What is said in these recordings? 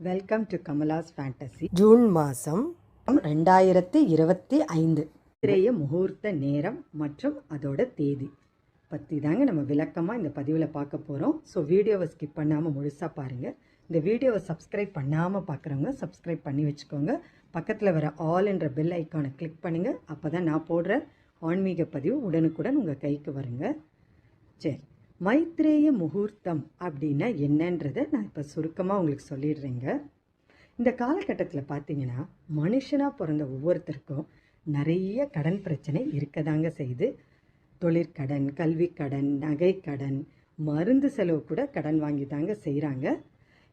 Welcome to Kamala's fantasy June மாதம் ரெண்டாயிரத்தி இருபத்தி ஐந்து. திரைய முகூர்த்த நேரம் மற்றும் அதோட தேதி பற்றி தாங்க நம்ம விளக்கமாக இந்த பதிவில் பார்க்க போகிறோம் ஸோ வீடியோவை ஸ்கிப் பண்ணாமல் முழுசாக பாருங்கள் இந்த வீடியோவை சப்ஸ்கிரைப் பண்ணாமல் பார்க்குறவங்க சப்ஸ்கிரைப் பண்ணி வச்சுக்கோங்க. பக்கத்தில் வர ஆல் என்ற பெல் ஐக்கானை கிளிக் பண்ணுங்கள் அப்போ தான் நான் போடுற ஆன்மீக பதிவு உடனுக்குடன் உங்கள் கைக்கு வருங்க. சரி மைத்ரேய முகூர்த்தம் அப்படின்னா என்னன்றதை நான் இப்போ சுருக்கமாக உங்களுக்கு சொல்லிடுறேங்க. இந்த காலகட்டத்தில் பார்த்தீங்கன்னா மனுஷனாக பிறந்த ஒவ்வொருத்தருக்கும் நிறைய கடன் பிரச்சனை இருக்கதாங்க செய்யுது. தொழிற்கடன் கல்விக்கடன் நகைக்கடன் மருந்து செலவு கூட கடன் வாங்கி தாங்க செய்கிறாங்க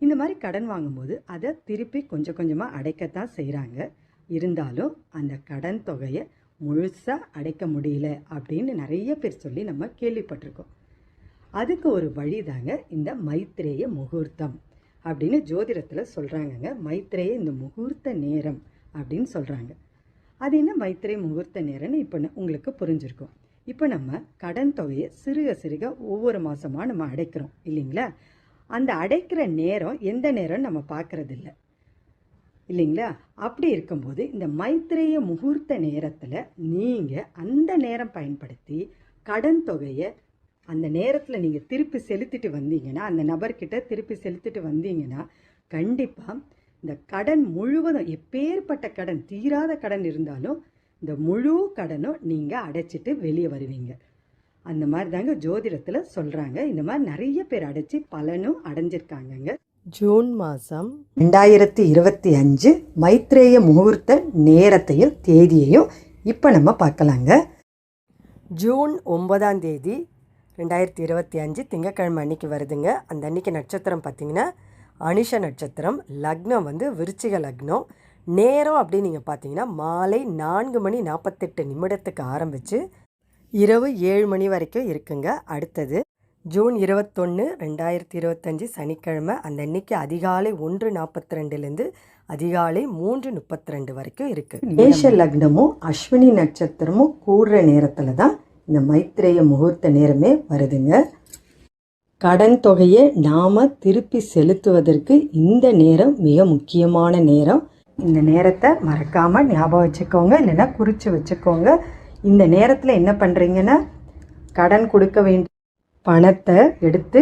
இந்த மாதிரி கடன் வாங்கும்போது அதை திருப்பி கொஞ்சம் கொஞ்சமாக அடைக்கத்தான் செய்கிறாங்க இருந்தாலும் அந்த கடன் தொகையை முழுசாக அடைக்க முடியல அப்படின்னு நிறைய பேர் சொல்லி நம்ம கேள்விப்பட்டிருக்கோம். அதுக்கு ஒரு வழி தாங்க இந்த மைத்ரேய முகூர்த்தம் அப்படின்னு ஜோதிடத்தில் சொல்கிறாங்கங்க மைத்ரேய இந்த முகூர்த்த நேரம் அப்படின்னு சொல்கிறாங்க அது என்ன மைத்ரேய முகூர்த்த நேரம்னு இப்போ உங்களுக்கு புரிஞ்சிருக்கும். இப்போ நம்ம கடன் தொகையை சிறுக சிறுக ஒவ்வொரு மாதமாக நம்ம அடைக்கிறோம் இல்லைங்களா? அந்த அடைக்கிற நேரம் எந்த நேரம் நம்ம பார்க்கறதில்ல இல்லைங்களா? அப்படி இருக்கும்போது இந்த மைத்திரைய முகூர்த்த நேரத்தில் நீங்கள் அந்த நேரம் பயன்படுத்தி கடன் தொகையை அந்த நேரத்தில் நீங்கள் திருப்பி செலுத்திட்டு வந்தீங்கன்னா அந்த நபர்கிட்ட திருப்பி செலுத்திட்டு வந்தீங்கன்னா கண்டிப்பாக இந்த கடன் முழுவதும் எப்பேற்பட்ட கடன் தீராத கடன் இருந்தாலும் இந்த முழு கடனும் நீங்கள் அடைச்சிட்டு வெளியே வருவீங்க. அந்த மாதிரி தாங்க ஜோதிடத்தில் சொல்கிறாங்க இந்த மாதிரி நிறைய பேர் அடைச்சி பலனும் அடைஞ்சிருக்காங்கங்க. ஜூன் மாதம் ரெண்டாயிரத்தி இருபத்தி அஞ்சு மைத்ரேய முகூர்த்த நேரத்தையும் தேதியையும் இப்போ நம்ம பார்க்கலாங்க. ஜூன் ஒன்பதாம் தேதி ரெண்டாயிரத்தி இருபத்தி அஞ்சு திங்கக்கிழமை அன்னைக்கு வருதுங்க. அந்த அன்னைக்கு நட்சத்திரம் பார்த்தீங்கன்னா அனிஷ நட்சத்திரம் லக்னம் வந்து விருச்சிக லக்னம். நேரம் அப்படின்னு நீங்கள் பார்த்தீங்கன்னா மாலை நான்கு மணி நாற்பத்தெட்டு நிமிடத்துக்கு ஆரம்பித்து இரவு ஏழு மணி வரைக்கும் இருக்குங்க. அடுத்தது ஜூன் இருபத்தொன்று ரெண்டாயிரத்தி இருபத்தஞ்சி சனிக்கிழமை அந்த அன்னைக்கு அதிகாலை ஒன்று நாற்பத்தி ரெண்டுலேருந்து அதிகாலை மூன்று முப்பத்தி ரெண்டு வரைக்கும் இருக்குது மேஷ லக்னமும் அஸ்வினி நட்சத்திரமும் கூடுற நேரத்தில் தான் இந்த மைத்ரேய முகூர்த்த நேரமே வருதுங்க. கடன் தொகையை நாம் திருப்பி செலுத்துவதற்கு இந்த நேரம் மிக முக்கியமான நேரம். இந்த நேரத்தை மறக்காமல் ஞாபகம் வச்சுக்கோங்க இல்லைன்னா குறித்து வச்சுக்கோங்க. இந்த நேரத்தில் என்ன பண்ணுறீங்கன்னா கடன் கொடுக்க வேண்டிய பணத்தை எடுத்து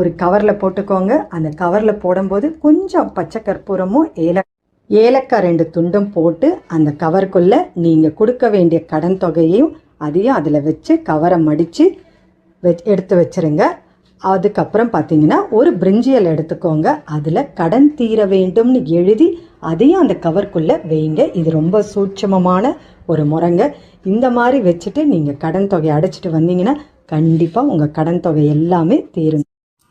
ஒரு கவரில் போட்டுக்கோங்க. அந்த கவரில் போடும்போது கொஞ்சம் பச்சை கற்பூரமும் ஏலக்காய் ஏலக்காய் ரெண்டு துண்டும் போட்டு அந்த கவருக்குள்ளே நீங்கள் கொடுக்க வேண்டிய கடன் தொகையையும் அதையும் அதில் வச்சு கவரை மடித்து வச் எடுத்து வச்சுருங்க. அதுக்கப்புறம் பார்த்தீங்கன்னா ஒரு பிரிஞ்சியல் எடுத்துக்கோங்க. அதில் கடன் தீர வேண்டும்னு எழுதி அதையும் அந்த கவருக்குள்ளே வைங்க. இது ரொம்ப சூட்சமமான ஒரு முறைங்க. இந்த மாதிரி வச்சுட்டு நீங்கள் கடன் தொகையை அடைச்சிட்டு வந்தீங்கன்னா கண்டிப்பாக உங்கள் கடன் தொகை எல்லாமே தீரும்.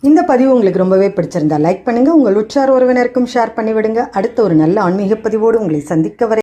இந்த பதிவு உங்களுக்கு ரொம்பவே பிடிச்சிருந்தா லைக் பண்ணுங்க. உங்கள் உற்றார் உறவினருக்கும் ஷேர் பண்ணிவிடுங்க. அடுத்த ஒரு நல்ல ஆன்மீக பதிவோடு உங்களை சந்திக்க வரை